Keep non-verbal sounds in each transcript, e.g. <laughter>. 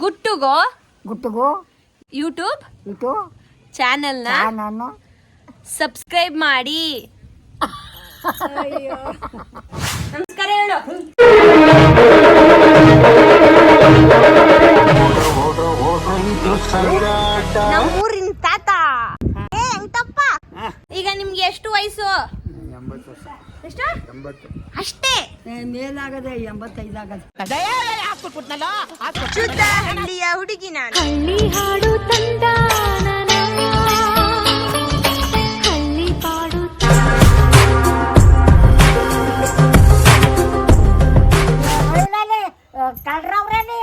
ಗುಟ್ಟುಗೋ. ಗುಟ್ಟುಗೋ. ಯೂಟ್ಯೂಬ್ ಇಟ್ಟು ಚಾನೆಲ್ನ ನಾನು ಸಬ್ಸ್ಕ್ರೈಬ್ ಮಾಡಿ. ನಮಸ್ಕಾರ ಹೇಳು. ನಮ್ಮೂರಿನ ತಾತ. ಏ ಅಂತಪ್ಪ ಈಗ ನಿಮ್ಗೆ ಎಷ್ಟು ವಯಸ್ಸು? ಎಷ್ಟು? ಅಷ್ಟೇ. ಮೇಲಾಗದೆ ಎಂಬತ್ತೈದು ಆಗದೆ. ಶುದ್ಧ ಹಳ್ಳಿಯ ಹುಡುಗಿ ನಾನು. ಹಳ್ಳಿ ಹಾಡು ತಂದ ಹಳ್ಳಿ ಪಾಡು ಕಳ್ರವ್ರೇನೆ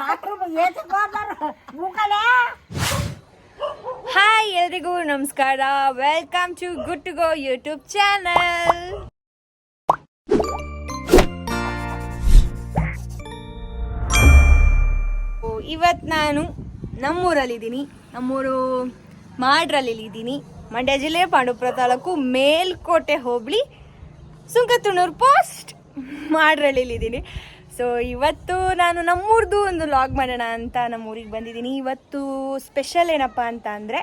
ಬಾತ್ರೂಮ್ ಏತಕ್ಕೆ ಹೋದ್ರು ಮೂಕಲೆ ಹಾಯ್ ಎಲ್ರಿಗೂ ನಮಸ್ಕಾರ. Welcome to good to go YouTube channel. ಇವತ್ತು ನಾನು ನಮ್ಮೂರಲ್ಲಿದ್ದೀನಿ. ನಮ್ಮೂರು ಮಾಡ್ರಲ್ಲಿದ್ದೀನಿ ಮಂಡ್ಯ ಜಿಲ್ಲೆ ಪಾಂಡುಪುರ ತಾಲೂಕು ಮೇಲ್ಕೋಟೆ ಹೋಬಳಿ ಸುಂಕತುಣೂರು ಪೋಸ್ಟ್ ಮಾಡ್ರಲ್ಲಿದ್ದೀನಿ ಸೊ ಇವತ್ತು ನಾನು ನಮ್ಮೂರ್ದು ಒಂದು ಲಾಗ್ ಮಾಡೋಣ ಅಂತ ನಮ್ಮೂರಿಗೆ ಬಂದಿದ್ದೀನಿ. ಇವತ್ತು ಸ್ಪೆಷಲ್ ಏನಪ್ಪ ಅಂತ ಅಂದರೆ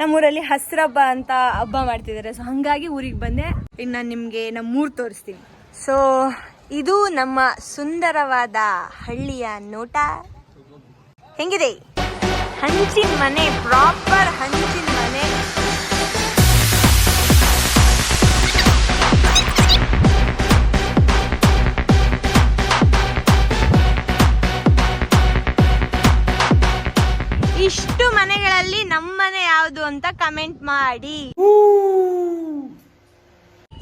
ನಮ್ಮೂರಲ್ಲಿ ಹಸ್ರಬ್ಬ ಅಂತ ಹಬ್ಬ ಮಾಡ್ತಿದ್ದಾರೆ. ಸೊ ಹಾಗಾಗಿ ಊರಿಗೆ ಬಂದೆ. ಇನ್ನು ನಾನು ನಿಮಗೆ ನಮ್ಮೂರು ತೋರಿಸ್ತೀನಿ. ಸೊ ಇದು ನಮ್ಮ ಸುಂದರವಾದ ಹಳ್ಳಿಯ ನೋಟ. ಹೆಂಗಿದೆ? ಹಂಚಿನ ಮನೆ ಪ್ರಾಪರ್ ಹಂಚಿನ ಮನೆ. ಇಷ್ಟು ಮನೆಗಳಲ್ಲಿ ನಮ್ಮನೆ ಯಾವುದು ಅಂತ ಕಮೆಂಟ್ ಮಾಡಿ.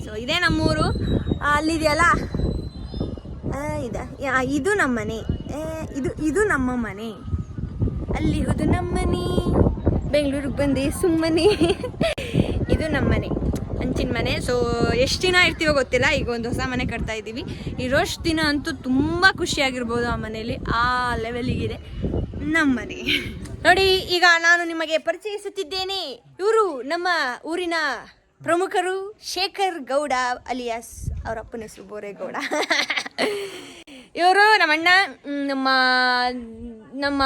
ಸೊ ಇದೇ ನಮ್ಮೂರು. ಅಲ್ಲಿದೆಯಲ್ಲ? ಇದ. ಇದು ನಮ್ಮ ಮನೆ ಇದು ಇದು ನಮ್ಮ ಮನೆ. ಅಲ್ಲಿ ಹೋದು ನಮ್ಮನೆ. ಬೆಂಗಳೂರಿಗೆ ಬಂದು ಸುಮ್ಮನೆ. ಇದು ನಮ್ಮನೆ ಹಂಚಿನ ಮನೆ. ಸೊ ಎಷ್ಟು ದಿನ ಇರ್ತೀವೋ ಗೊತ್ತಿಲ್ಲ, ಈಗ ಒಂದು ಹೊಸ ಮನೆ ಕಟ್ತಾ ಇದ್ದೀವಿ. ಇರೋಷ್ಟು ದಿನ ಅಂತೂ ತುಂಬ ಖುಷಿಯಾಗಿರ್ಬೋದು ಆ ಮನೆಯಲ್ಲಿ. ಆ ಲೆವೆಲಿಗಿದೆ ನಮ್ಮ ಮನೆ ನೋಡಿ, ಈಗ ನಾನು ನಿಮಗೆ ಪರಿಚಯಿಸುತ್ತಿದ್ದೇನೆ ಇವರು ನಮ್ಮ ಊರಿನ ಪ್ರಮುಖರು ಶೇಖರ್ ಗೌಡ, ಅಲಿಯಾಸ್ ಅವರ ಅಪ್ಪನ ಹೆಸರು ಬೋರೇಗೌಡ. ಇವರು ನಮ್ಮಣ್ಣ ನಮ್ಮ ನಮ್ಮ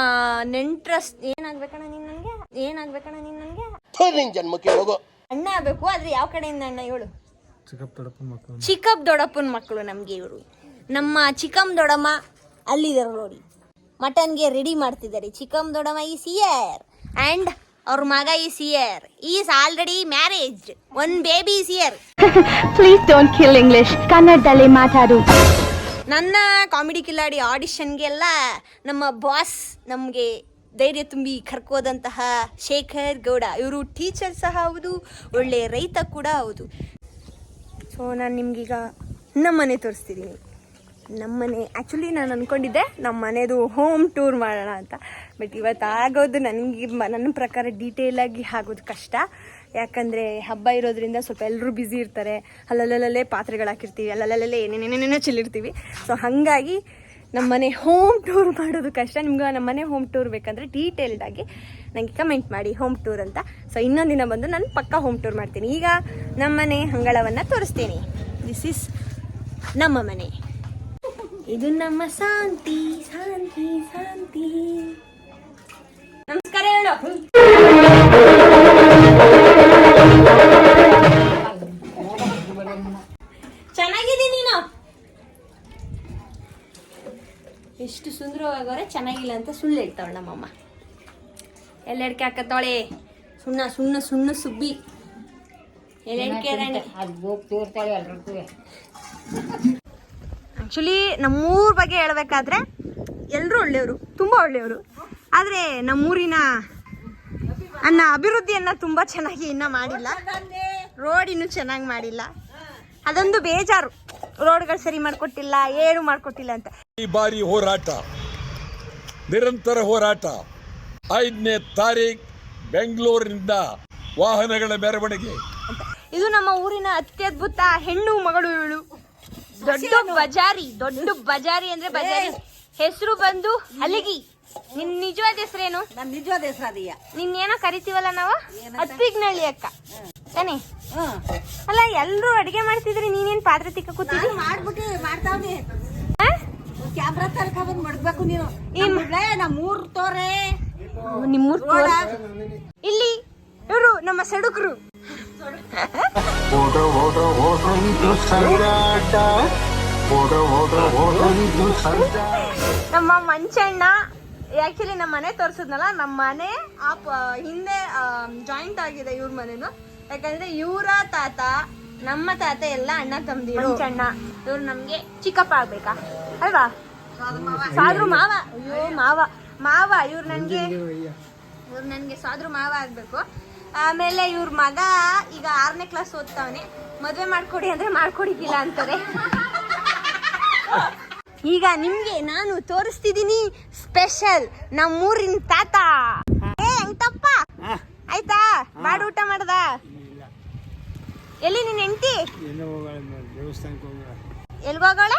ನೆಂಟ್ರಸ್ ಏನಾಗ್ಬೇಕಣ್ಣ ನೀನು ನನಗೆ? ಏನಾಗ್ಬೇಕಣ್ಣ ನೀನು ನನಗೆ? ನಿನ್ ಜನ್ಮಕ್ಕೆ ಹೋಗೋ. ಅಣ್ಣ ಆಗ್ಬೇಕು ಆದ್ರೆ ಯಾವ ಕಡೆಯಿಂದ ಅಣ್ಣ ಇವಳು? ಚಿಕ್ಕಪ್ಪ ದೊಡ್ಡಪ್ಪನ ಮಕ್ಕಳು. ನಮಗೆ ಇವರು. ನಮ್ಮ ಚಿಕ್ಕಮ್ಮ ದೊಡ್ಡಮ್ಮ ಅಲ್ಲಿದ್ದಾರೆ ನೋಡಿ. ಮಟನ್ಗೆ ರೆಡಿ ಮಾಡ್ತಿದ್ದಾರೆ. ಚಿಕ್ಕಮ್ಮ ದೊಡಮ್ಮ ಈ ಸಿಯರ್ ಅಂಡ್ ಅವ್ರ ಮಗ ಈ sir is already marriage one baby sir please don't kill English ಕನ್ನಡದಲ್ಲಿ ಮಾತಾಡು ನನ್ನ ಕಾಮಿಡಿ ಕಿಲಾಡಿ ಆಡಿಷನ್ಗೆಲ್ಲ ನಮ್ಮ ಬಾಸ್ ನಮಗೆ ಧೈರ್ಯ ತುಂಬಿ ಕರ್ಕೋದಂತಹ ಶೇಖರ್ ಗೌಡ. ಇವರು ಟೀಚರ್ ಸಹ ಹೌದು, ಒಳ್ಳೆ ರೈತ ಕೂಡ ಹೌದು. ಸೊ ನಾನು ನಿಮ್ಗೀಗ ನಮ್ಮನೆ ತೋರಿಸ್ತಿದ್ದೀನಿ ನಮ್ಮನೆ ಆ್ಯಕ್ಚುಲಿ ನಾನು ಅಂದ್ಕೊಂಡಿದ್ದೆ ನಮ್ಮ ಮನೆಯದು ಹೋಮ್ ಟೂರ್ ಮಾಡೋಣ ಅಂತ. ಬಟ್ ಇವತ್ತು ಆಗೋದು ನನಗೆ, ನನ್ನ ಪ್ರಕಾರ ಡೀಟೇಲಾಗಿ ಆಗೋದು ಕಷ್ಟ. ಯಾಕಂದರೆ ಹಬ್ಬ ಇರೋದ್ರಿಂದ ಸ್ವಲ್ಪ ಎಲ್ಲರೂ ಬ್ಯುಸಿ ಇರ್ತಾರೆ. ಅಲ್ಲಲ್ಲಲ್ಲೇ ಪಾತ್ರೆಗಳು ಹಾಕಿರ್ತೀವಿ ಅಲ್ಲಲ್ಲಲ್ಲೇ ಏನೇನೇನೇನೋ ಚೆಲ್ಲಿರ್ತೀವಿ. ಸೊ ಹಾಗಾಗಿ ನಮ್ಮ ಮನೆ ಹೋಮ್ ಟೂರ್ ಮಾಡೋದು ಕಷ್ಟ. ನಿಮ್ಗೆ ನಮ್ಮ ಮನೆ ಹೋಮ್ ಟೂರ್ ಬೇಕಂದರೆ ಡೀಟೇಲ್ಡಾಗಿ ನನಗೆ ಕಮೆಂಟ್ ಮಾಡಿ ಹೋಮ್ ಟೂರ್ ಅಂತ. ಸೊ ಇನ್ನೊಂದು ದಿನ ಬಂದು ನಾನು ಪಕ್ಕ ಹೋಮ್ ಟೂರ್ ಮಾಡ್ತೀನಿ. ಈಗ ನಮ್ಮ ಮನೆ ಅಂಗಳವನ್ನು ತೋರಿಸ್ತೀನಿ. ದಿಸ್ ಇಸ್ ನಮ್ಮ ಮನೆ. ಇದು ನಮ್ಮ ಶಾಂತಿ ಶಾಂತಿ ಶಾಂತಿ. ನಮಸ್ಕಾರ ಹೇಳು. ಚೆನ್ನಾಗಿಲ್ಲ ಅಂತ ಸುಳ್ಳು ಹೇಳ್ತಾವಳ ನಮ್ಮಮ್ಮ. ಎಲ್ಲೆಡ್ಕೆ ಹಾಕತ್ತಾಳೆ ಸುಣ್ಣ ಸುಣ್ಣ ಸುಣ್ಣ ಸುಬ್ಬಿ. ಎಲ್ಲೆಡ್ಕೆ ಆ್ಯಕ್ಚುಲಿ ನಮ್ಮೂರ ಬಗ್ಗೆ ಹೇಳ್ಬೇಕಾದ್ರೆ ಎಲ್ಲರೂ ಒಳ್ಳೆಯವರು ತುಂಬ ಒಳ್ಳೆಯವರು. ಆದರೆ ನಮ್ಮೂರಿನ ಅನ್ನ ಅಭಿವೃದ್ಧಿಯನ್ನು ತುಂಬ ಚೆನ್ನಾಗಿ ಇನ್ನೂ ಮಾಡಿಲ್ಲ. ರೋಡ್ ಇನ್ನೂ ಚೆನ್ನಾಗಿ ಮಾಡಿಲ್ಲ. ಅದೊಂದು ಬೇಜಾರು. ರೋಡ್ಗಳು ಸರಿ ಮಾಡಿಕೊಟ್ಟಿಲ್ಲ ಏನು ಮಾಡಿಕೊಟ್ಟಿಲ್ಲ ಅಂತ. ಈ ಬಾರಿ ಹೋರಾಟ. ನಿರಂತರ ಹೋರಾಟ. ಐದನೇ ತಾರೀಖ್ ಬೆಂಗಳೂರಿನಿಂದ ವಾಹನಗಳ ಮೆರವಣಿಗೆ. ಇದು ನಮ್ಮ ಊರಿನ ಅತ್ಯದ್ಭುತ ಹೆಣ್ಣು ಮಗಳು ಇವಳು. ದೊಡ್ಡ ಬಜಾರಿ ದೊಡ್ಡ ಬಜಾರಿ ಅಂದ್ರೆ ಬಜಾರಿ. ಹೆಸರು ಬಂದು ಹಲಗಿ. ನಿನ್ ನಿಜವಾದ ಹೆಸರೇನು? ನನ್ನ ನಿಜವಾದ ಹೆಸರು ಅದೀಯ. ನಿನ್ನೇನೋ ಕರಿತೀವಲ್ಲ ನಾವು? ಅತ್ತಿಗ್ನಳ್ಳಿ ಅಕ್ಕ. ತಾನೇ? ಅಲ್ಲ ಎಲ್ರು ಅಡಿಗೆ ಮಾಡ್ತಿದ್ರಿ ನೀನೇನ್ ಪಾತ್ರೆ ತಿಕ್ಕ ಕೂತಿದ್ರಿ ಮಾಡ್ಬಿಟ್ಟು ಮಾಡ್ತಾವ್ನಿ ಕ್ಯಾಮ್ರಾ ತರಕ ಬಂದ್ ಮಾಡ್ಬೇಕು ನೀನು. ಈ ಮೂರ್ ತೋರೆ ನಿಮ್ಮೂರ್ ತೋರ್ಸ್- ಇಲ್ಲಿ ಇವರು ನಮ್ಮ ಸಡುಕರು. ನಮ್ಮ ಮಂಚಣ್ಣ ಆಕ್ಚುಲಿ ನಮ್ಮ ಮನೆ ತೋರ್ಸಿದ್ನಲ್ಲ ನಮ್ಮ ಮನೆ ಆ ಪ- ಹಿಂದೆ ಜಾಯಿಂಟ್ ಆಗಿದೆ ಇವ್ರ ಮನೇನು. ಯಾಕಂದ್ರೆ ಇವರ ತಾತ ನಮ್ಮ ತಾತ ಎಲ್ಲ ಅಣ್ಣ ತಂದಿ ಅಣ್ಣ ಇವ್ರು ನಮ್ಗೆ ಚಿಕ್ಕಪ್ಪ ಆಗ್ಬೇಕಾ? ಅಲ್ವಾ? ಸಾದ್ರು ಮಾವ. ಅಯ್ಯೋ ಮಾವ. ಮಾವ ಇವ್ರು ನನ್ಗೆ ಇವ್ರು ನನ್ಗೆ ಸಾದ್ರು ಮಾವ ಆಗ್ಬೇಕು. ಆಮೇಲೆ ಇವ್ರ ಮಗ ಈಗ ಆರನೇ ಕ್ಲಾಸ್ ಓದ್ತಾವನೆ. ಮದ್ವೆ ಮಾಡ್ಕೊಡಿ ಅಂದ್ರೆ ಮಾಡ್ಕೊಡಿಕಿಲ್ಲ ಅಂತಾರೆ. ಈಗ ನಿಮ್ಗೆ ನಾನು ತೋರಿಸ್ತಿದ್ದೀನಿ ಸ್ಪೆಷಲ್ ನಮ್ಮೂರಿನ ತಾತ. ಏ ಅಂಕಪ್ಪ. ಆಯ್ತಾ? ಮಾಡು ಊಟ ಮಾಡ್ದ? ಎಲ್ಲಿ ನಿನ್ ಹೆಂಡತಿ? ಎಲ್ಲೋ ಹೋಗೋಳೆ ದೇವಸ್ಥಾನಕ್ಕೆ ಹೋಗೋಳೆ ಎಲ್ಗೋಗಳೆ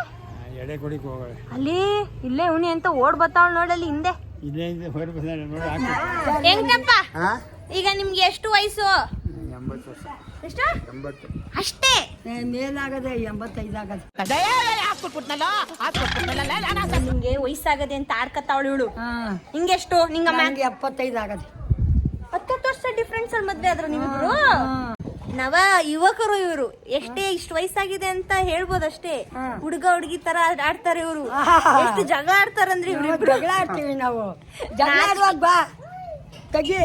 ಎಡೆ ಕೊಡಿಗೆ ಹೋಗಳ ಅಲ್ಲಿ ಇಲ್ಲೇ ಉಣಿ ಅಂತ ಓಡ್ ಬತ್ತಾವ್ ನೋಡಲ್ಲಿ ಹಿಂದೆ. ಇಲ್ಲೇ ಹೊರ ಬಂದಾಳೆ ನೋಡಿ ಹೆಂಗಪ್ಪ? ಈಗ ನಿಮ್ಗೆ ಎಷ್ಟು ವಯಸ್ಸು? ಎಂಬತ್ತು ವರ್ಷ. ಎಷ್ಟು? ಎಂಬತ್ತು. ಅಷ್ಟೇ? ಮೇಲಾಗದೆ ಎಂಬತ್ತೈದು ಆಗದೆ. ನಿಮ್ಗೆ ವಯಸ್ಸಾಗದೆ ಅಂತ ಆಡ್ಕತ್ತಾವಳು ಇವಳು. ಹಿಂಗೆಷ್ಟು? ನಿಂಗಮ್ಮ? ಎಪ್ಪತ್ತೈದು ಆಗದೆ. ಹತ್ತತ್ತು ವರ್ಷ ಡಿಫ್ರೆನ್ಸ್ ಅಲ್ಲಿ ಮದ್ವೆ ಆದ್ರು ನೀವಿಬ್ರು? ನವ ಯುವಕರು ಇವರು. ಎಷ್ಟೇ ಇಷ್ಟು ವಯಸ್ಸಾಗಿದೆ ಅಂತ ಹೇಳ್ಬೋದಷ್ಟೇ. ಹುಡುಗ ಹುಡುಗಿ ತರ ಆಡ್ತಾರೆ ಇವರು. ಎಷ್ಟು ಜಗ ಆಡ್ತಾರಂದ್ರೆ ಇವ್ರಿಬ್ರು ಜಗಳ ಆಡ್ತೀವಿ ನಾವು. ಜಗಳ ಆಡುವಾಗ ಬಾ. ತಗಿ.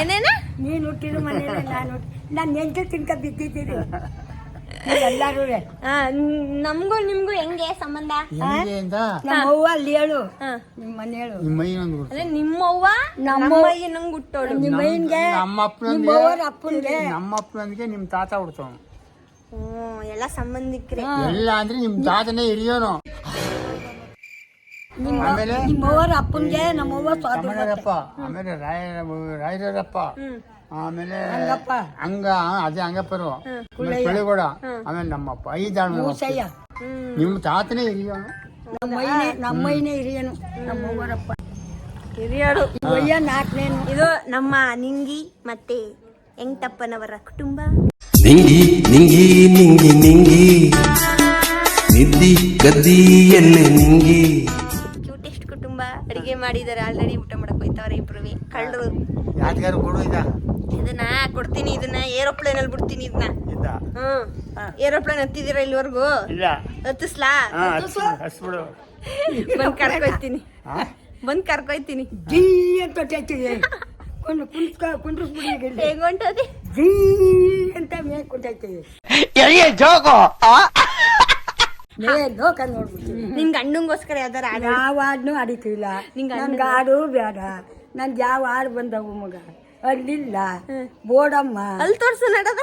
ಏನೇನ? ನೀನು ಹುಟ್ಟಿದ ಮನೇಲಿ ನಾನು ನಾನು ಎಂಟು ತಿನ್ಕ ಬಿದ್ದಿದ್ದೀರಿ ಎಲ್ಲರೂ ಆ, ನ್- ನಮ್ಗೂ ನಿಮ್ಗೂ ಹೆಂಗೆ ಸಂಬಂಧ? ಹಿಂಗೆಯಿಂದ ನಮ್ಮ ಅವ್ವ ಅಲ್ಲಿ ಹೇಳು. ಹಾ. ನಿಮ್ಮ ಮನೆ ಹೇಳು. ನಿಮ್ಮ ಮೈನೊಂದು ಅಂದ್ರೆ ನಿಮ್ಮವ್ವ ನಮ್ಮ- ನಮ್ಮ ನಂಗೆ ಹುಟ್ಟೋಳು. ನಿಮ್ಮ ಮೈನ್ಗೆ ನಮ್ಮ ನಿಮ್ಮ ಅಪ್ಪನಂಗೆ ಅವ್ವರ ಅಪ್ಪನ್ಗೆ. ನಮ್ಮ ನಿಮ್ ನಿಮ್ಮ ತಾತ ಹುಡ್ತಾವ ಹ್ಮ್ ಎಲ್ಲ ಸಂಬಂಧಿಕ್ರೆ. ಎಲ್ಲ ಅಂದ್ರೆ ನಿಮ್ ತಾತನೇ ಹಿರಿಯೋನು. ಆಮೇಲೆ? ನಿಮ್ಮ ಅವ್ವರ ಅಪ್ಪನ್ಗೆ ನಮ್ಮವ್ವ ಸ್ವಾತಂತ್ರ್ಯ ಆಮೇಲೆ ರಾಯರ ರಾಯರಪ್ಪ ಆಮೇಲೆ ಹಂಗಪ್ಪ. ಹಂಗ ಅದೇ ಹಂಗಪ್ಪರು ಬೆಳಗೋಡ ಆಮೇಲೆ ನಮ್ಮಪ್ಪ ಐದು ನಿಮ್ಮ ತಾತನೇ ಹಿರಿಯೋನು. ನಮ್ಮಯ್ಯನೇ ಹಿರಿಯನು. ನಮ್ಮ ಅವ್ವರಪ್ಪ ಹಿರಿಯರು. ಒಯ್ಯ ನಾಲ್ಕನೇನು. ಇದು ನಮ್ಮ ನಿಂಗಿ ಮತ್ತೆ ಎಂಟಪ್ಪನವರ ಕುಟುಂಬ. ನಿಂಗಿ ನಿಂಗಿ ನಿಂಗಿ ನಿಂಗಿ. ನಿದ್ದಿ ಗದ್ದಿಯಲ್ಲೇ ನಿಂಗಿ. ಕ್ಯೂಟೆಸ್ಟ್ ಕುಟುಂಬ ಅಡಿಗೆ ಮಾಡಿದ್ದಾರೆ. ಆಲ್ರೆಡಿ ಊಟ ಮಾಡಕ್ ಹೋಯ್ತವ್ರೆ ಇಬ್ರು ಕಳ್ಳರು. ಯಾರಿಗಾರು ಕೊಡು ಇದ ಇದನ್ನ ಕೊಡ್ತೀನಿ ಇದನ್ನ ಏರೋಪ್ಲೇನ್ ಅಲ್ಲಿ ಬಿಡ್ತೀನಿ ಇದನ್ನ. ಹ್ಮ್. ಏರೋಪ್ಲೇನ್ ಹತ್ತಿದಿರ ಇಲ್ಲಿವರೆಗೂ? ಇಲ್ಲ. ಹತ್ತಿಸ್ಲಾ? ಬಂದ್ ಕರ್ಕೊಯ್ತೀನಿ. ಬಂದ್ ಕರ್ಕೊಯ್ತೀನಿ. ಜೀ ಅಂತ ಹೊಟ್ಟೈತಿದೆ ಕೊಂಡು ಕುಂತ್ಕ ಕುಂಡ್ರಿಸ್ಬಿಡಿ ಹೇಗ್ ಹೊಂಟದಿ? ಜೀ ಅಂತ ಮೇಲ್ ನಿನ್ ಗಂಡಂಗೋಸ್ಕರ ಯಾವ್ದಾರ ಆಡ. ಯಾವ ಹಾಡ್ನು ಅಡಿತಿಲ್ಲ ನಿಂಗ್ ನನ್ಗೆ ಹಾಡು ಬೇಡ. ನನ್ಗೆ ಯಾವ ಹಾಡು ಬಂದವು ಮಗ? ಅಲ್ಲಿಲ್ಲ. ಬೋಡಮ್ಮ. ಅಲ್ಲಿ ತೋರ್ಸು ನಡದ.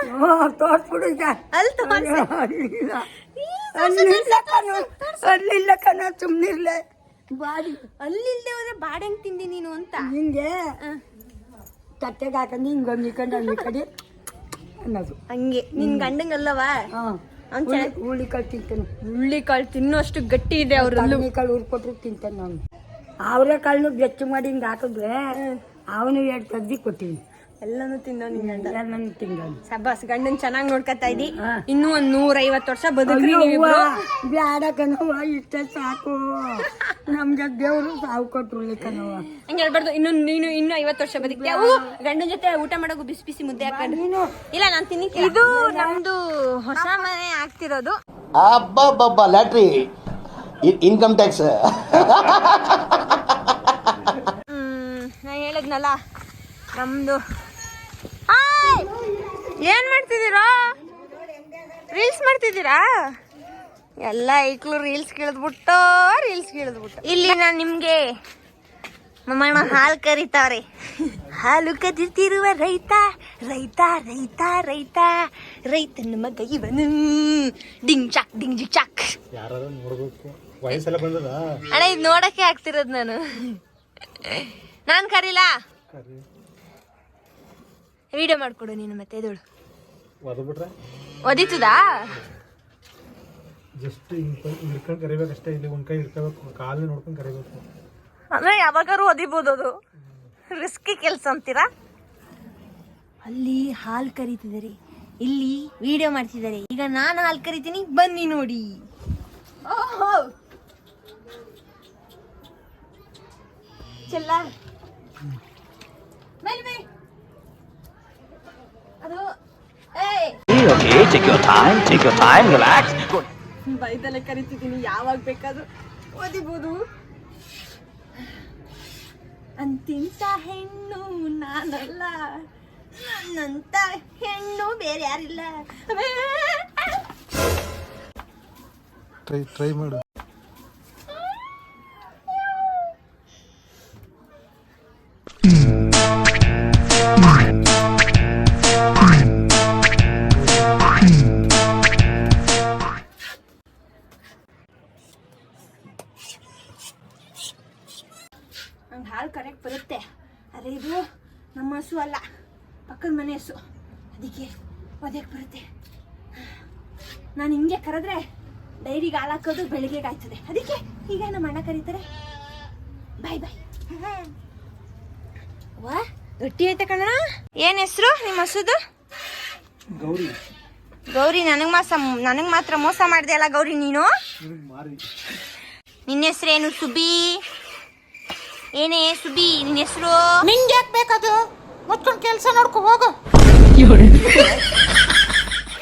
ತೋರ್ಸ್ಬಿಡು ಈಗ. ಅಲ್ಲಿ ತೋರ್ಸು. ಅಲ್ಲಿಲ್ಲ. ಅಲ್ಲಿಲ್ಲ ಕಣ. ಅಲ್ಲಿಲ್ಲ ಕಣ ಸುಮ್ಮನಿರ್ಲೆ ಬಾಡಿ ಅಲ್ಲಿಲ್ಲದೆ ಹೋದ್ರೆ ಬಾಡಿ ಹೆಂಗ್ ತಿಂದಿ ನೀನು ಅಂತ? ಹಿಂಗೆ ತಟ್ಟೆಗೆ ಹಾಕೊಂಡು ಹಿಂಗೆ ಹೊಂದಿಕೊಂಡು ಅಲ್ಲಿ ಕಡೆ ಅನ್ನೋದು. ಹಂಗೆ. ನಿನ್ ಗಂಡಂಗಲ್ಲವಾ? ಹಾಂ. ಅವ್ನ್ ಚೆನ್ನಾಗ್- ಹುಳಿ ಕಾಳು ತಿಂತಾನೆ. ಹುಳಿ ಕಾಳು ತಿನ್ನೋಷ್ಟು ಗಟ್ಟಿ ಇದೆ ಅವ್ರು ಕಾಳು ಹುರ್ಕೊಟ್ರು ತಿಂತಾನೆ ನಾನು. ಅವರೇ ಕಾಳನ್ನು ಬೆಚ್ಚ ಮಾಡಿ ಹಿಂಗೆ ಹಾಕಿದ್ರೆ ಅವನು ಎರಡು ತಗ್ದಿ ಕೊಟ್ಟಿವಿ ಎಲ್ಲಾನು ತಿನ್ನೋ ನಿನ್ ಗಂಡ. ನನ್ನ ತಿಂಗಳು ಸಬಾಸ್ ಗಂಡನ್ ಚೆನ್ನಾಗಿ ನೋಡ್ಕತಾ ಇದ್ದಿ. ಇನ್ನೂ ಒಂದ್ ನೂರ ಐವತ್ ವರ್ಷ ಬದುಕ್ರಿ ನೀವಿಬ್ರು. ಬ್ಯಾಡ ಕಣವ ಇಷ್ಟ ಸಾಕು. ನಮ್ಗೆ ದೇವರು ಸಾವು ಕೊಟ್ರು ಕಣವ ಹಂಗೆ ಹೇಳ್ಬಾರ್ದು ಇನ್ನು ನೀನು ಇನ್ನು ಐವತ್ ವರ್ಷ ಬದುಕ್ತೀಯ ಅವು ಗಂಡನ ಜೊತೆ ಊಟ ಮಾಡೋಕು ಬಿಸಿ ಬಿಸಿ ಮುದ್ದೆ ಹಾಕೊಂಡು. ನೀನು. ಇಲ್ಲ ನಾನ್ ತಿನ್ನಿಕ್ಕೆ ಇದು ನಮ್ದು ಹೊಸ ಮನೆ ಆಗ್ತಿರೋದು. ಅಬ್ಬಬ್ಬಬ್ಬ ಲ್ಯಾಟ್ರಿ. ಇನ್ಕಮ್ ಟ್ಯಾಕ್ಸ್ <laughs> ನಾ ಹೇಳಿದ್ನಲ್ಲ ನಮ್ದು. ಹಾಯ್! ಏನ್ ಮಾಡ್ತಿದ್ದೀರಾ? ರೀಲ್ಸ್ ಮಾಡ್ತಿದ್ದೀರಾ? ಎಲ್ಲ ಐಕ್ಳು ರೀಲ್ಸ್ ಕೇಳಿದ್ಬಿಟ್ಟು ರೀಲ್ಸ್ ಕೇಳಿದ್ಬಿಟ್ಟು. ಇಲ್ಲಿ ನಾನು ನಿಮ್ಗೆ ಮಮ್ಮಣ್ಣ ಹಾಲು ಕರಿತಾವ್ರಿ ಹಾಲು ಕದಿರ್ತಿರುವ ರೈತ ರೈತ ರೈತ ರೈತ ರೈತನ ಮಗ ಇವನು. ಡಿಂಗ್ ಚಾಕ್ ಡಿಂಗ್ ಜಿ ಚಾಕ್. ಅಣ್ಣ ಇದು ನೋಡಕ್ಕೆ ಆಗ್ತಿರೋದು ನಾನು. ನಾನು ಕರೀಲಾ? ವಿಡಿಯೋ ಮಾಡ್ಕೊಡು ನೀನು ಮತ್ತೆ ಎದೋಳು. ಒದಿತುದಾ? ಜಸ್ಟ್ ಹಿಡ್ಕೊಂಡು ಕರಿಬೇಕಷ್ಟೇ ಇಲ್ಲಿ ಒಂದ್ ಕೈ ಹಿಡ್ಕೋಬೇಕು ಕಾಲು ನೋಡ್ಕೊಂಡು ಕರಿಬೇಕು. ಅಂದ್ರೆ ಯಾವಾಗಾರು ಒದಿಬೋದು ಅದು. ರಿಸ್ಕಿ ಕೆಲಸ ಅಂತೀರಾ? ಅಲ್ಲಿ ಹಾಲು ಕರೀತಿದ್ದಾರೆ. ಇಲ್ಲಿ ವಿಡಿಯೋ ಮಾಡ್ತಿದ್ದಾರೆ. ಈಗ ನಾನು ಹಾಲು ಕರಿತೀನಿ ಬನ್ನಿ ನೋಡಿ. ಓಹೋ! ಚೆಲ್ಲ ಮೇಲೆ ಬೈ ಅದು okay take your time take your time relax. ಬೈದಲ್ಲೇ ಕರಿತಿದ್ದೀನಿ ಯಾವಾಗ ಬೇಕಾದ್ರೂ ಓದಿಬೋದು. ಅಂತಿಂತ ಹೆಣ್ಣು ನಾನಲ್ಲ ನನ್ನಂತ ಹೆಣ್ಣು ಬೇರೆ ಯಾರಿಲ್ಲ ಟ್ರೈ ಟ್ರೈ ಮಾಡು. ಹಿಂಗೆ ಕರೆದ್ರೆ ಡೈರಿಗೆ ಹಾಲಾಕೋದು ಹಾಕೋದು ಬೆಳಿಗ್ಗೆ ಆಯ್ತದೆ ಅದಕ್ಕೆ ಈಗ ನಮ್ಮ ಅಣ್ಣ ಕರೀತಾರೆ. ಬಾಯ್ ಬಾಯ್ ವಾ ಗಟ್ಟಿ ಐತೆ ಕಣ ಏನ್ ಹೆಸರು ನಿಮ್ಮ ಹಸುದು? ಗೌರಿ. ಗೌರಿ ನನಗ್ ಮಾಸ ನನಗ್ ಮಾತ್ರ ಮೋಸ ಮಾಡಿದೆ ಅಲ್ಲ ಗೌರಿ ನೀನು? ನಿನ್ನ ನಿನ್ನ ಹೆಸರೇನು ಸುಬಿ? ಏನೇ ಸುಬಿ ನಿನ್ನ ಹೆಸರು? ನಿಂಗೆ ಯಾಕೆ ಬೇಕದು? ಮುಚ್ಕೊಂಡು ಕೆಲಸ ನೋಡ್ಕೊ ಹೋಗು.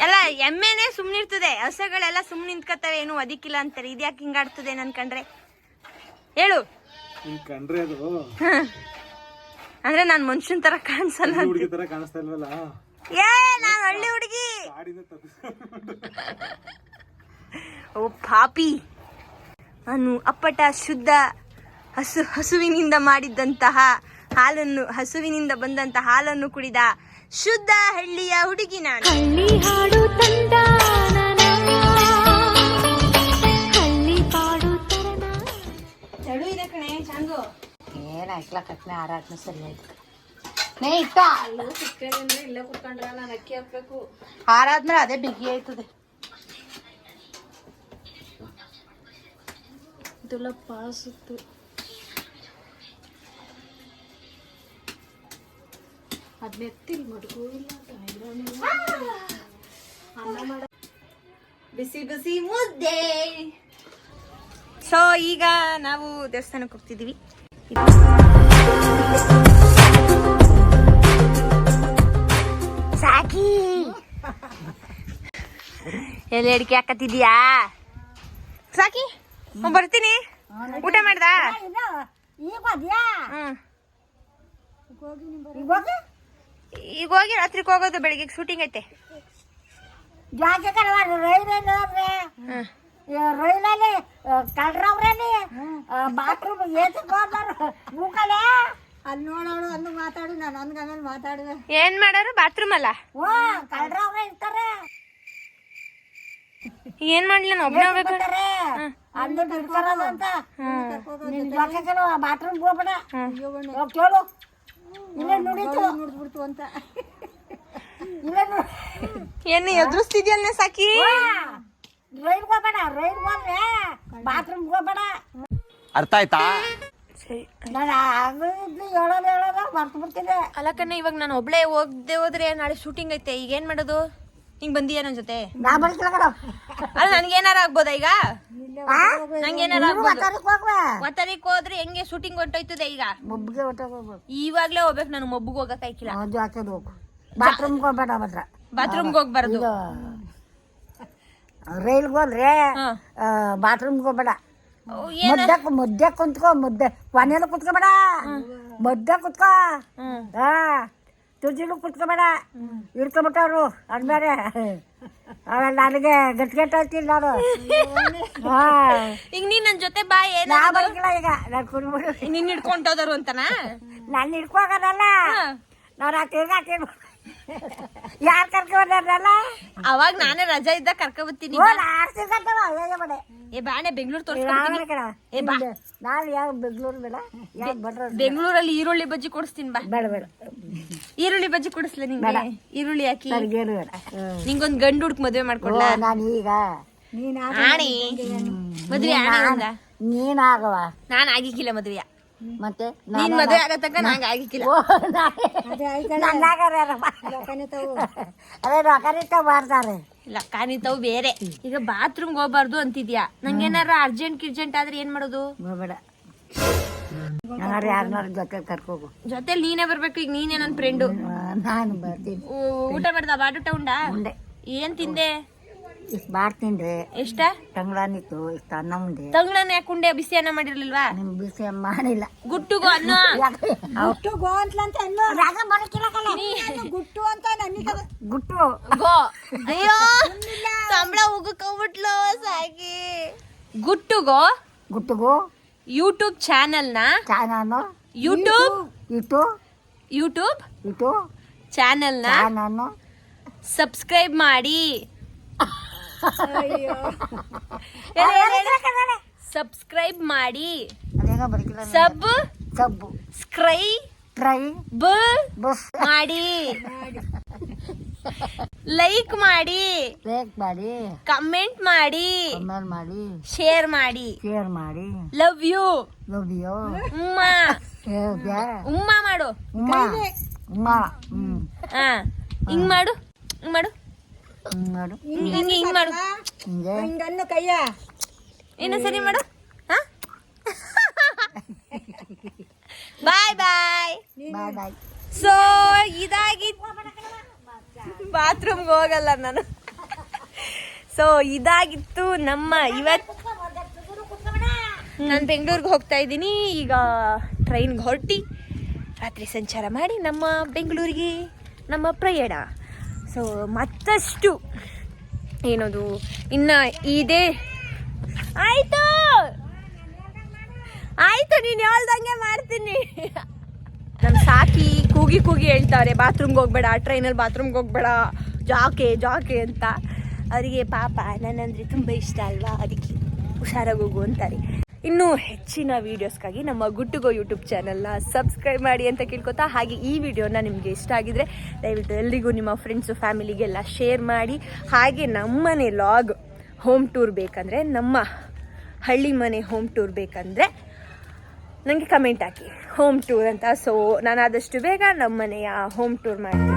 ಎಲ್ಲ ಎಮ್ಮೆನೆ ಸುಮ್ಮನಿರ್ತದೆ ಹಸುಗಳೆಲ್ಲ ಸುಮ್ಮನೆ ನಿಂತ್ಕತ್ತವೆ ಏನು ಅದಕ್ಕಿಲ್ಲ ಅಂತಾರೆ. ಇದ್ಯಾಕೆ ಹಿಂಗಾಡ್ತದೆ ನನ್ ಕಂಡ್ರೆ? ಹೇಳು. ಕಂಡ್ರೆ ಅದು. ಅಂದ್ರೆ ನಾನ್ ಮನುಷ್ಯನ್ ತರ ಕಾಣಿಸಲ್ಲ ಹುಡುಗಿ ತರ ಕಾಣಿಸ್ತಾ ಇಲ್ವಲ್ಲ? ಏ ನಾನ್ ಹಳ್ಳಿ ಹುಡುಗಿ. ಓ ಪಾಪಿ. ನಾನು ಅಪ್ಪಟ ಶುದ್ಧ ಹಸು ಹಸುವಿನಿಂದ ಮಾಡಿದ್ದಂತಹ ಹಾಲನ್ನು ಹಸುವಿನಿಂದ ಬಂದಂತ ಹಾಲನ್ನು ಕುಡಿದ ಶುದ್ಧ ಹಳ್ಳಿಯ ಹುಡುಗಿ ನಾನು. ಹಳ್ಳಿ ಹಾಡು ತಂದ ಹಳ್ಳಿ ಪಾಡು ತರನ ಚಳು ಇದೆ ಕಣೆ ಚಂದು. ಏನು ಹಾಕ್ಲ ಕಟ್ನೆ ಆರಾಟ್ನ ಸರಿ ಆಯ್ತು ನೇ ಇಟ್ಟ ಹಾರಾದ್ಮೇಲೆ ಅದೇ ಬಿಗಿ ಆಯ್ತದೆ. ಇದೆಲ್ಲ ಪಾಸುತ್ತು ಅದನ್ನೆತ್ತಿಲ್ ಮಡ್ಕೋ ಇಲ್ಲ ಬಿಸಿ ಬಿಸಿ ಮುದ್ದೆ. ಸೊ ಈಗ ನಾವು ದೇವಸ್ಥಾನಕ್ಕೆ ಹೋಗ್ತಿದೀವಿ ಸಾಕಿ. ಎಲ್ಲಿ ಅಡಿಕೆ ಹಾಕತ್ತಿದ್ಯಾ ಸಾಕಿ ಬರ್ತೀನಿ. ಊಟ ಮಾಡ್ದಾ? ಈಗ ಹೋಗಿ ರಾತ್ರಿಗೆ ಹೋಗೋದು ಬೆಳಿಗ್ಗೆ ಶೂಟಿಂಗ್ ಐತೆ. ಕರವಾರ ರೈಲಲ್ಲಿ ರೈಲಲ್ಲಿ ಕಳ್ರವ್ರಲ್ಲಿ ಬಾತ್ರೂಮ್ ಏತಕ್ಕೆ ಹೋದಾರ ಮೂಕಲೆ ಅಲ್ಲಿ ನೋಡೋಳು ಅಂದು ಮಾತಾಡು ನಾನು ಹಂಗ ಆಮೇಲೆ ಮಾತಾಡುವೆ. ಏನ್ ಮಾಡೋರು ಬಾತ್ರೂಮ್ ಅಲ್ಲ? ಓ ಕಳ್ರವ್ರೆ ಇರ್ತಾರೆ. ಏನ್ ಮಾಡ್ಲಿ ನಾನು ಒಬ್ಬನೇ ಹೋಗ್ಬೇಕು? ಅಲ್ಲಿ ಬಿಡ್ತಾರಲ್ಲ ಅಂತ. ಬಾತ್ರೂಮ್ ಹೋಗ್ಬೇಡ. ಹೋಗ್ ಕೇಳು. ಇಲ್ಲೇ ನುಡಿತು ನುಡಿದ್ಬಿಡ್ತು ಅಂತ. ಇಲ್ಲೇ ನೋಡಿ ಏನು ಎದುರಿಸ್ತಿದ್ಯಲ್ಲ ಸಾಕಿ? ರೈಲ್ ಹೋಗ್ಬೇಡ ರೈಲ್ ಹೋದ್ರೆ ಬಾತ್ರೂಮ್ ಹೋಗ್ಬೇಡ. ಅರ್ಥ ಆಯ್ತಾ? ನಾನು ಹೇಳೋದು ಹೇಳೋದು ಮರ್ತು ಬಿಡ್ತಿದ್ದೆ. ಅಲ್ಲ ಕಣ್ಣ ಇವಾಗ ನಾನು ಒಬ್ಳೆ ಹೋಗ್ದೆ ಹೋದ್ರೆ ನಾಳೆ ಶೂಟಿಂಗ್ ಐತೆ ಈಗ ಏನು ಮಾಡೋದು? ಹಿಂಗ್ ಬಂದಿಯ ನನ್ ಜೊತೆ ನಾ ಬರ್ತಿಲ್ಲ ಕಣ. ಅಲ್ಲ ನನ್ಗೆ ಏನಾರ ಆಗ್ಬೋದಾ ಈಗ? ನಂಗೆ ಏನಾರ ಆಗ್ಬೋದು? ಮಾತಾಡಕ್ ಹೋಗ್ವೆ ಒತ್ತರಿಕ್ ಹೋದ್ರೆ ಹೆಂಗೆ ಶೂಟಿಂಗ್ ಹೊಂಟೋಯ್ತದೆ ಈಗ? ಮೊಬ್ಬಿಗೆ ಹೊಟ್ಟೋಗ್ಬೇಕು ಇವಾಗ್ಲೇ ಹೋಗ್ಬೇಕು ನಾನು ಮಬ್ಬುಗ್ ಹೋಗಕ್ ಆಯ್ಕಿಲ್ಲ. ಅದು ಹಾಕೋದು ಹೋಗು ಬಾತ್ರೂಮ್ಗೆ ಹೋಗ್ಬೇಡ ಮಾತ್ರ. ಬಾತ್ರೂಮ್ಗೆ ಹೋಗ್ಬಾರ್ದು. ರೈಲ್ಗೆ ಹೋದ್ರೆ ಬಾತ್ರೂಮ್ ಬಾತ್ರೂಮ್ಗೆ ಹೋಗ್ಬೇಡ. ಮುದ್ದೆ ಮುದ್ದೆ ಕುಂತ್ಕೋ ಮುದ್ದೆ ಕೊನೆಯಲ್ಲೂ ಕುತ್ಕೋಬೇಡ. ಮುದ್ದೆ ಕುತ್ಕೋ. ಹಾ ತುಜಿಲು ಕುತ್ಕೋಬೇಡ. ಇಡ್ಕೊಂಬಿಟ್ಟವ್ರು ಅದ್ಮೇಲೆ ಆಮೇಲೆ ನನಗೆ ಗಟ್ಟಿಗೆಟ್ಟಾಯ್ತಿಲ್ಲ ನಾನು. ಹಾ. ಈಗ ನೀನ್ ನನ್ ಜೊತೆ ಬಾ ಏನ ನಾ ಬರ್ಕಿಲ್ಲ ಈಗ. ನಾನು ಕುಡ್ಬಿಡು ನಿನ್ ಹಿಡ್ಕೊಂಡೋದರು ಅಂತನಾ? ನಾನು ಹಿಡ್ಕೋಗದಲ್ಲ ನಾನು ಆ ತಿರ್ಗಾಕಿ ಯಾರು ಕರ್ಕೊಂಡ್ರಲ್ಲ ಅವಾಗ ನಾನೇ ರಜಾ ಇದ್ದ ಕರ್ಕೊ ಬರ್ತೀನಿ ಏ ಬಾಣೆ ಬೆಂಗಳೂರು ಏ ಬಾ. ನಾನು ಯಾವ ಬೆಂಗಳೂರು ಬೇಡ ಬೆಂಗಳೂರಲ್ಲಿ ಈರುಳ್ಳಿ ಬಜ್ಜಿ ಕೊಡಿಸ್ತೀನಿ ಬಾ. ಬೇಡ ಬೇಡ. ಈರುಳ್ಳಿ ಬಜ್ಜಿ ಕೊಡಿಸ್ಲ ನಿಂಗೆ? ಈರುಳ್ಳಿ ಹಾಕಿ. ನಿಂಗೊಂದ್ ಗಂಡು ಹುಡುಕ್ ಮದ್ವೆ ಮಾಡ್ಕೊಡ್ಲ? ನಾನು ಈಗ. ನೀನು ಆಣಿ. ಮದ್ವೆ ಆಣಿ ನೀನಾಗವ ನಾನ್ ಆಗಿಕ್ಕಿಲ್ಲ ಮದ್ವೆಯ. ಮತ್ತೆ ನೀನ್ ಮದ್ವೆ ಆಗೋ ತನಕ ನಂಗ ಆಗಿಕ್ಕಿಲ್ಲ. ಅದೇ ಕಾಣಿತಾವ್ ಬೇರೆ. ಈಗ ಬಾತ್ರೂಮ್ಗೆ ಹೋಗ್ಬಾರ್ದು ಅಂತಿದ್ಯಾ? ನಂಗೇನಾರ ಅರ್ಜೆಂಟ್ ಗಿರ್ಜೆಂಟ್ ಆದ್ರೆ ಏನ್ ಮಾಡೋದು? ಹೋಗ್ಬೇಡ. ಯಾರನ್ನಾರು ಜೊತೆ ಕರ್ಕೋಗು. ಜೊತೆಲಿ ನೀನೇ ಬರ್ಬೇಕು ಈಗ ನೀನೇ ನನ್ನ ಫ್ರೆಂಡು ನಾನು ಬರ್ತೀನಿ. ಊಟ ಮಾಡ್ದ? ಬಾಡುಟ ಉಂಡ? ಉಂಡೆ. ಏನ್ ತಿಂದೆ? ಇಷ್ಟು ಮಾಡ್ತೀನಿ ಎಷ್ಟ? ತಂಗ್ಳಾನಿತ್ತು ಇಷ್ಟು ಅನ್ನ ಉಂಡೆ ತಂಗ್ಳನ್ನ ಯಾಕೆ ಉಂಡೆ? ಬಿಸಿ ಅನ್ನ ಮಾಡಿರ್ಲಿಲ್ವಾ? ನಿಮ್ ಬಿಸಿ ಮಾಡಿಲ್ಲ. ಗುಟ್ಟುಗೋ ಅನ್ನ? ಗುಟ್ಟು ಗೋ ಅಂತಲಂತ ರಾಗ ಬರಕ್ಕಿಲ್ಲ ಗುಟ್ಟು ಅಂತ ನನಗೆ ಗುಟ್ಟು. ಗೋ. ಅಯ್ಯೋ. ಸಂಬಳ ಉಗ್ಕೋಬಿಟ್ಲು ಸಾಕಿ. ಗುಟ್ಟುಗೋ? ಗುಟ್ಟುಗೋ. ಯೂಟ್ಯೂಬ್ ಚಾನೆಲ್ನ? Channel YouTube YouTube YouTube YouTube ಚಾನೆಲ್ನ? ಚಾನಾನು ಸಬ್ಸ್ಕ್ರೈಬ್ ಮಾಡಿ. ಸಬ್ಸ್ಕ್ರೈಬ್ ಮಾಡಿ. ಸಬ್ ಬರಕಿಲ್ಲ ಸಬ್ ಸಬ್ಬು ಸ್ಕ್ರೈ ಟ್ರೈ ಬ ಬಸ್. ಮಾಡಿ. ಲೈಕ್ ಮಾಡಿ. ಲೈಕ್ ಮಾಡಿ. ಕಮೆಂಟ್ ಮಾಡಿ. ಕಮೆಂಟ್ ಮಾಡಿ. ಶೇರ್ ಮಾಡಿ. ಶೇರ್ ಮಾಡಿ. ಲವ್ ಯು ಲವ್ಯೋ ಉಮ್ಮ ಉಮ್ಮ ಮಾಡು. ಉಮ್ಮ ಉಮ್ಮ ಹಾ. ಹಿಂಗ್ ಮಾಡು. ಹಿಂಗ್ ಮಾಡು. ಹಿಂಗ್ ಮಾಡು. ಹಿಂಗ್ ಹಿಂಗ್ ಹಿಂಗ್ ಮಾಡು. ಹಿಂಗೆ. ಇನ್ನು ಸರಿ ಮಾಡು. ಹಾ? ಬಾಯ್ ಬಾಯ್. ಬಾಯ್ ಬಾಯ್. ಸೊ ಇದಾಗಿ ಬಾತ್ರೂಮ್ಗೆ ಹೋಗಲ್ಲ ನಾನು. ಸೊ ಇದಾಗಿತ್ತು ನಮ್ಮ ಇವತ್ತು ನಾನು ಬೆಂಗಳೂರಿಗೆ ಹೋಗ್ತಾ ಇದ್ದೀನಿ. ಈಗ ಟ್ರೈನ್ಗೆ ಹೊರಟಿ. ರಾತ್ರಿ ಸಂಚಾರ ಮಾಡಿ ನಮ್ಮ ಬೆಂಗಳೂರಿಗೆ ನಮ್ಮ ಪ್ರಯಾಣ. ಸೊ, ಮತ್ತಷ್ಟು ಏನದು, ಇನ್ನು ಇದೆ. ಆಯ್ತು! ಆಯ್ತು, ನೀನು ಹೇಳ್ದಂಗೆ ಮಾಡ್ತೀನಿ. ನಮ್ಮ ಸಾಕಿ ಕೂಗಿ ಕೂಗಿ ಹೇಳ್ತಾರೆ, ಬಾತ್ರೂಮ್ಗೆ ಹೋಗ್ಬೇಡ, ಟ್ರೈನಲ್ಲಿ ಬಾತ್ರೂಮ್ಗೆ ಹೋಗ್ಬೇಡ, ಜಾಕೆ ಜಾಕೆ ಅಂತ. ಅವರಿಗೆ ಪಾಪ ನನ್ನಂದ್ರೆ ತುಂಬ ಇಷ್ಟ ಅಲ್ವಾ? ಅದಕ್ಕೆ ಹುಷಾರಾಗಿ ಹೋಗು ಅಂತಾರೆ. ಇನ್ನೂ ಹೆಚ್ಚಿನ ವೀಡಿಯೋಸ್ಗಾಗಿ ನಮ್ಮ ಗುಟ್ಟುಗೋ ಯೂಟ್ಯೂಬ್ ಚಾನಲ್ನ ಸಬ್ಸ್ಕ್ರೈಬ್ ಮಾಡಿ ಅಂತ ಕೇಳ್ಕೊತಾ, ಹಾಗೆ ಈ ವಿಡಿಯೋನ ನಿಮಗೆ ಇಷ್ಟ ಆಗಿದ್ರೆ ದಯವಿಟ್ಟು ಎಲ್ರಿಗೂ ನಿಮ್ಮ ಫ್ರೆಂಡ್ಸು ಫ್ಯಾಮಿಲಿಗೆಲ್ಲ ಶೇರ್ ಮಾಡಿ, ಹಾಗೆ ನಮ್ಮನೆ ಲಾಗ್ ಹೋಮ್ ಟೂರ್ ಬೇಕಂದರೆ, ನಮ್ಮ ಹಳ್ಳಿ ಮನೆ ಹೋಮ್ ಟೂರ್ ಬೇಕಂದರೆ ನನಗೆ ಕಮೆಂಟ್ ಹಾಕಿ. ಹೋಮ್ ಟೂರ್ ಅಂತ. ಸೊ ನಾನು ಆದಷ್ಟು ಬೇಗ ನಮ್ಮನೆಯ ಹೋಮ್ ಟೂರ್ ಮಾಡ್ತೀನಿ.